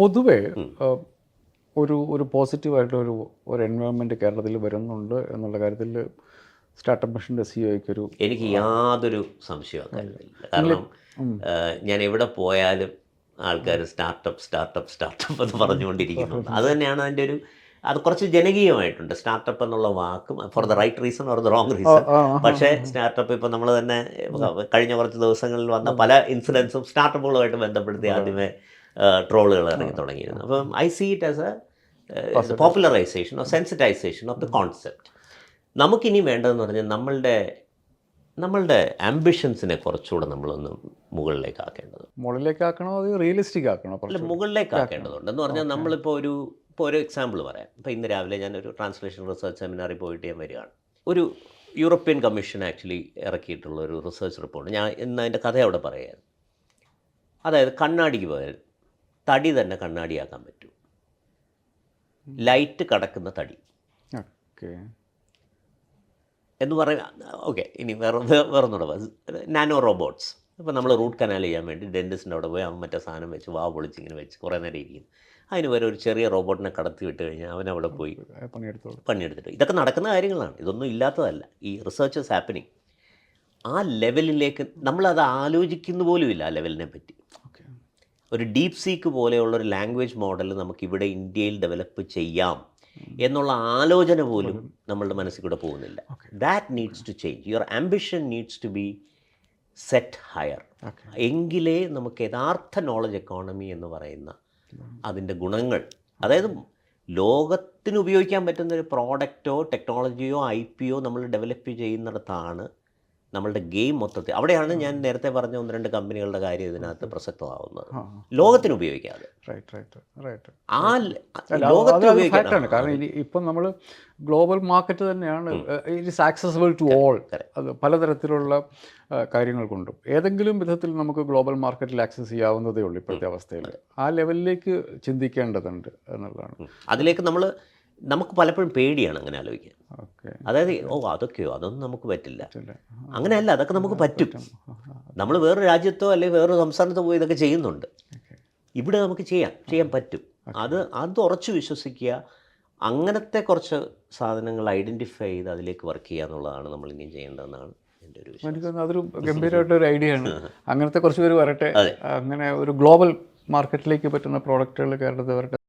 പൊതുവേ ഒരു ഒരു പോസിറ്റീവായിട്ടുള്ള ഒരു ഒരു എൻവയോൺമെന്റ് കേരളത്തിൽ വരുന്നുണ്ട് എന്നുള്ള കാര്യത്തിൽ സ്റ്റാർട്ടപ്പ് മിഷന്റെ സിഒയ്ക്ക് ഒരു എനിക്ക് യാതൊരു സംശയവും കാരണം ഞാൻ എവിടെ പോയാലും ആൾക്കാർ സ്റ്റാർട്ടപ്പ് സ്റ്റാർട്ടപ്പ് സ്റ്റാർട്ടപ്പ് എന്ന് പറഞ്ഞുകൊണ്ടിരിക്കുന്നുണ്ട്. അത് തന്നെയാണ് അതിന്റെ ഒരു അത് കുറച്ച് ജനകീയമായിട്ടുണ്ട്. സ്റ്റാർട്ടപ്പ് എന്നുള്ള വാക്കും for the right reason or the wrong reason പക്ഷേ സ്റ്റാർട്ടപ്പ് ഇപ്പം നമ്മൾ തന്നെ കഴിഞ്ഞ കുറച്ച് ദിവസങ്ങളിൽ വന്ന പല ഇൻസിഡൻസും സ്റ്റാർട്ടപ്പുകളുമായിട്ട് ബന്ധപ്പെടുത്തി ആദ്യമേ ട്രോളുകൾ ഇറങ്ങി തുടങ്ങിയിരുന്നു. അപ്പം I see it as a popularisation of sensitisation of the concept നമുക്കിനി വേണ്ടതെന്ന് പറഞ്ഞാൽ നമ്മളുടെ നമ്മളുടെ ആംബിഷൻസിനെ കുറച്ചുകൂടെ നമ്മളൊന്ന് മുകളിലേക്ക് ആക്കേണ്ടത് മുകളിലേക്ക് ആക്കണോ അത് റിയലിസ്റ്റിക് ആക്കണോ അല്ല മുകളിലേക്ക് ആക്കേണ്ടതുണ്ട്. എന്ന് പറഞ്ഞാൽ നമ്മളിപ്പോൾ ഒരു ഇപ്പോൾ ഒരു എക്സാമ്പിൾ പറയാം. ഇപ്പോൾ ഇന്ന് രാവിലെ ഞാൻ ഒരു ട്രാൻസ്ലേഷൻ റിസർച്ച് സെമിനാറിൽ പോയിട്ട് ഞാൻ വരികയാണ്. ഒരു യൂറോപ്യൻ കമ്മീഷൻ ആക്ച്വലി ഇറക്കിയിട്ടുള്ള ഒരു റിസർച്ച് റിപ്പോർട്ട് ഞാൻ ഇന്ന് അതിന്റെ കഥ അവിടെ പറയാം. അതായത് കണ്ണാടിക്ക് പോയാൽ തടി തന്നെ കണ്ണാടിയാക്കാൻ പറ്റും. ലൈറ്റ് കടക്കുന്ന തടി. എന്ന് പറയാം ഓക്കെ ഇനി വേറെ വേറെ ഒന്നുകൂടെ നാനോ റോബോട്ട്സ്. ഇപ്പോൾ നമ്മൾ റൂട്ട് കനാൽ ചെയ്യാൻ വേണ്ടി ഡെന്റിസ്റ്റിന്റെ അവിടെ പോയി അവൻ മറ്റേ സാധനം വെച്ച് വാ പൊളിച്ചിങ്ങനെ വെച്ച് കുറേ നേരം ഇരിക്കും അതിന് വരെ ഒരു ചെറിയ റോബോട്ടിനെ കടത്തി വിട്ട് കഴിഞ്ഞാൽ അവൻ അവിടെ പോയി പണിയെടുത്തു പണിയെടുത്തിട്ട്. ഇതൊക്കെ നടക്കുന്ന കാര്യങ്ങളാണ്. ഇതൊന്നും ഇല്ലാത്തതല്ല. ഈ റിസർച്ചസ് ഹാപ്പനിങ് ആ ലെവലിലേക്ക് നമ്മളത് ആലോചിക്കുന്ന പോലുമില്ല ആ ലെവലിനെ പറ്റി. ഒരു ഡീപ് സീക്ക് പോലെയുള്ള ഒരു ലാംഗ്വേജ് മോഡൽ നമുക്ക് ഇവിടെ ഇന്ത്യയിൽ ഡെവലപ്പ് ചെയ്യാം എന്നുള്ള ആലോചന പോലും നമ്മളുടെ മനസ്സിൽ കൂടെ പോകുന്നില്ല. That needs to change your ambition needs to be set higher എങ്കിലേ നമുക്ക് യഥാർത്ഥ നോളജ് എക്കോണമി എന്ന് പറയുന്ന അതിന്റെ ഗുണങ്ങൾ അതായത് ലോകത്തിന് ഉപയോഗിക്കാൻ പറ്റുന്ന ഒരു പ്രോഡക്റ്റോ ടെക്നോളജിയോ ഐ പിയോ നമ്മൾ ഡെവലപ്പ് ചെയ്യുന്നിടത്താണ് നമ്മളുടെ ഗെയിം മൊത്തത്തിൽ അവിടെയാണ് ഞാൻ നേരത്തെ പറഞ്ഞ ഒന്ന് രണ്ട് കമ്പനികളുടെ കാര്യം ഇതിനകത്ത് പ്രസക്തമാവുന്നത്. ലോകത്തിന് ഉപയോഗിക്കാതെ. ആ ലോകത്തിന് കാരണം ഇപ്പം നമ്മൾ ഗ്ലോബൽ മാർക്കറ്റ് തന്നെയാണ് it is accessible to all അത് പലതരത്തിലുള്ള കാര്യങ്ങൾ കൊണ്ടും ഏതെങ്കിലും വിധത്തിൽ നമുക്ക് ഗ്ലോബൽ മാർക്കറ്റിൽ ആക്സസ് ചെയ്യാവുന്നതേ ഉള്ളൂ ഇപ്പോഴത്തെ അവസ്ഥയിൽ. ആ ലെവലിലേക്ക് ചിന്തിക്കേണ്ടതുണ്ട് എന്നുള്ളതാണ്. അതിലേക്ക് നമ്മൾ നമുക്ക് പലപ്പോഴും പേടിയാണ് അങ്ങനെ ആലോചിക്കാൻ. അതായത് ഓ അതൊക്കെയോ? അതൊന്നും നമുക്ക് പറ്റില്ല. അങ്ങനെയല്ല അതൊക്കെ നമുക്ക് പറ്റും. നമ്മൾ വേറൊരു രാജ്യത്തോ അല്ലെങ്കിൽ വേറൊരു സംസ്ഥാനത്തോ പോയി ഇതൊക്കെ ചെയ്യുന്നുണ്ട്. ഇവിടെ നമുക്ക് ചെയ്യാം. ചെയ്യാൻ പറ്റും. അത് അത് ഉറച്ചു വിശ്വസിക്കുക. അങ്ങനത്തെ കുറച്ച് സാധനങ്ങൾ ഐഡന്റിഫൈ ചെയ്ത് അതിലേക്ക് വർക്ക് ചെയ്യുക എന്നുള്ളതാണ് നമ്മൾ ഇനിയും ചെയ്യേണ്ടതെന്നാണ് എനിക്ക് അതൊരു ഗംഭീരമായിട്ടൊരു ഐഡിയ ആണ്. അങ്ങനത്തെ കുറച്ച് പേര് വരട്ടെ. അങ്ങനെ ഒരു ഗ്ലോബൽ മാർക്കറ്റിലേക്ക് പറ്റുന്ന പ്രോഡക്റ്റുകൾ കേരളത്തിൽ വരട്ടെ.